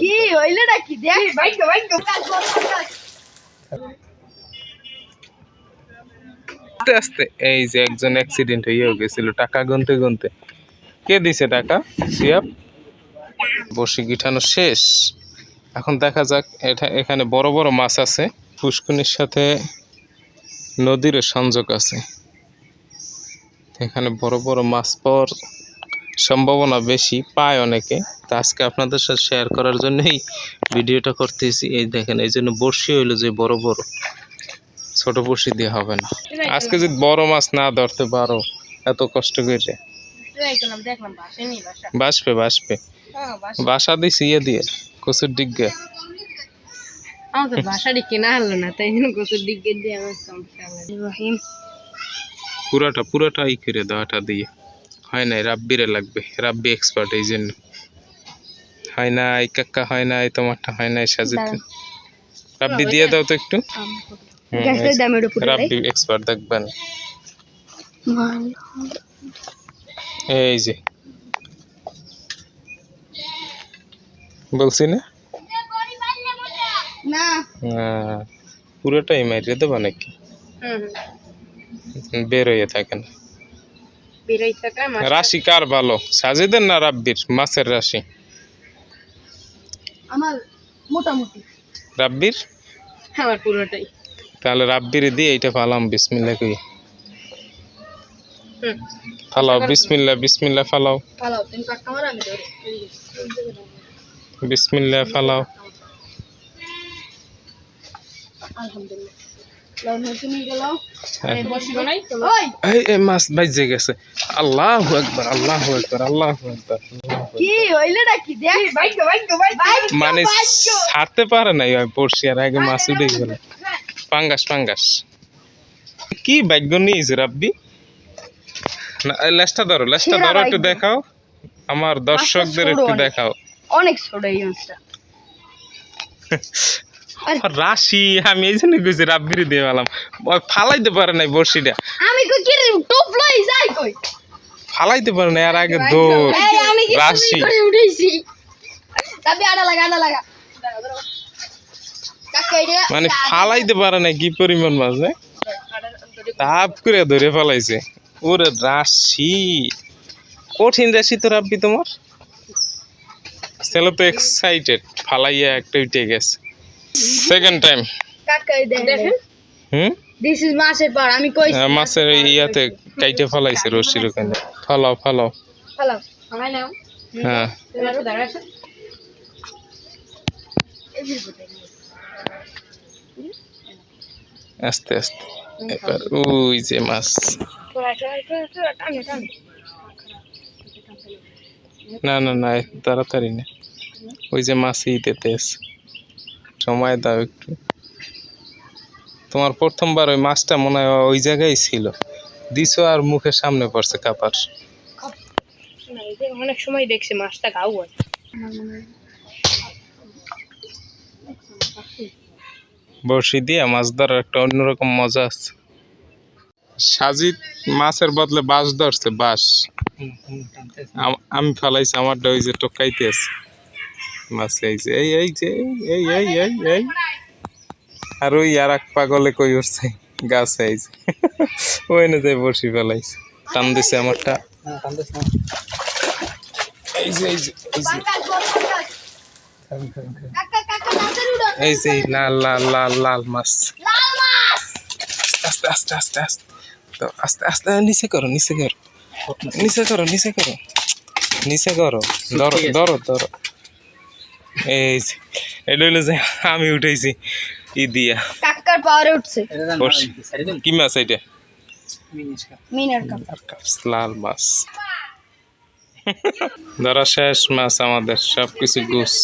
কি হইলে নাকি? দেখ। ভাগ্য ভাগ্য আস্তে আস্তে। এই যে একজন অ্যাক্সিডেন্ট হয়ে গেছিল টাকা গুনতে গুনতে। কে দিছে টাকা? সিয়াব বসি গিঠানো শেষ। এখন দেখা যাক এটা এখানে বড় বড় মাছ আছে। পুষ্কুনির সাথে নদীরও সংযোগ আছে। এখানে বড় বড় মাছ পাওয়ার সম্ভাবনা বেশি পায় অনেকে। তো আজকে আপনাদের সাথে শেয়ার করার জন্যই ভিডিওটা করতেছি। এই দেখেন এই জন্য বড়শি হইল যে বড় বড়। ছোট বড়শি দিয়ে হবে না। আজকে যদি বড় মাছ না ধরতে পারো এত কষ্ট করে। দেখলাম দেখলাম বাসা বাসবে বাসবে। বাসা বাসা দিছি ইয়ে দিয়ে কচুর ডিগ্গে আমার তো বাসাটি কেনা হলো না তাই জন্য কচুর দিকে দিয়ে আমার পুরাটা পুরাটা ই করে দেওয়াটা দিয়ে। হয় নাই রাব্বিরে লাগবে রাব্বি এক্সপার্ট এই জন্য। হয় নাই কাকা হয় নাই তোমারটা হয় নাই সাজিতে রাব্বি দিয়ে দাও তো একটু। রাব্বি এক্সপার্ট দেখবেন। এই যে। বলছি না? পুরোটাই মারিয়ে দেবা নাকি? হুম। থাকে না রাশি কার ভালো? সাজিদের না রাব্বির? মাছের রাশি? আমার মোটামুটি। রাব্বির? আমার পুরোটাই। তাহলে রাব্বির দিয়ে এইটা ফালাম বিসমিল্লা কই? ফালাও বিসমিল্লা বিসমিল্লা ফালাও। ভালো তুমি কাটকা মারো আমি ধরে। বিসমিল্লা ফালাও। আলহামদুলিল্লাহ। মাছ বাইজে গেছে। আল্লাহু আকবার আল্লাহু আকবার আল্লাহু আকবার কি হইলে নাকি? দেখ। ভাগ্য ভাগ্য ভাগ্য মানে ছাড়তে পারে নাই ওই পড়ছি আর আগে মাছ উঠে গেল। পাঙ্গাস পাঙ্গাস। কি ভাগ্য নিয়েছে রাব্বি না এই লেজটা ধরো লেজটা ধরো একটু দেখাও। আমার দর্শকদের একটু দেখাও। অনেক ছোট এই মাছটা। রাশি আমি এই জন্য কইছি রাব্বির দিয়ে পেলাম ফালাইতে পারে নাই বড়শিটা। আমি কই কি টপ লই যাই কই? ফালাইতে পারে না আর আগে দৌড়। রাশি। করে উঠেছি। তবে আড়া লাগা আড়া লাগা। মানে ফালাইতে পারে না কি পরিমাণ মাছ হ্যাঁ? তাপ করে ধরে ফেলাইছে। ওরে রাশি। কঠিন রাশি তো রাব্বি তোমার। ছেলে তো এক্সাইটেড ফালাইয়া একটা উঠে গেছে। সেকেন্ড টাইম কাকা দেখেন। হুম? দিস ইজ মাছের পার আমি কই মাছের ইয়াতে কাইটে ফলাইছে রশির ওখানে ফালাও ফালাও। নাও। হ্যাঁ। আস্তে আস্তে। এবার ওই যে মাছ। না না না তাড়াতাড়ি না। ওই যে মাছই দিতে আছে। সময় দাও একটু। তোমার প্রথমবার ওই মাছটা মনে হয় ওই জায়গায় ছিল। দিছো আর মুখের সামনে পড়ছে কাপার। অনেক সময় দেখছি মাছটা গাও বড়শি দিয়ে মাছ ধরার একটা অন্যরকম মজা আছে। সাজিদ মাছের বদলে বাঁশ ধরছে বাঁশ। আম- আমি ফেলাইছি আমারটা ওই যে টোকাইতে আছে। মাছ এই এই এই যে, এই এই এই এই। আর ওই আর এক পাগলে কই উঠছে গাছ যে ওই না যাই বড়শি ফেলাইছে। টান দিছে আমারটা। এই যে, এই এই যে। লাল লাল লাল লাল মাছ। আস্তে আস্তে আস্তে আস্তে। তো আস্তে আস্তে, নিচে করো নিচে করো। নিচে করো নিচে করো। নিচে করো। ধরো ধরো ধরো। এই এটা হইল যে আমি উঠেছি ই দিয়া? কাকার পাওয়ারে উঠছে। কি মাছ এটা? লাল মাছ। ধরা শেষ মাছ আমাদের সব কিছু গুছ।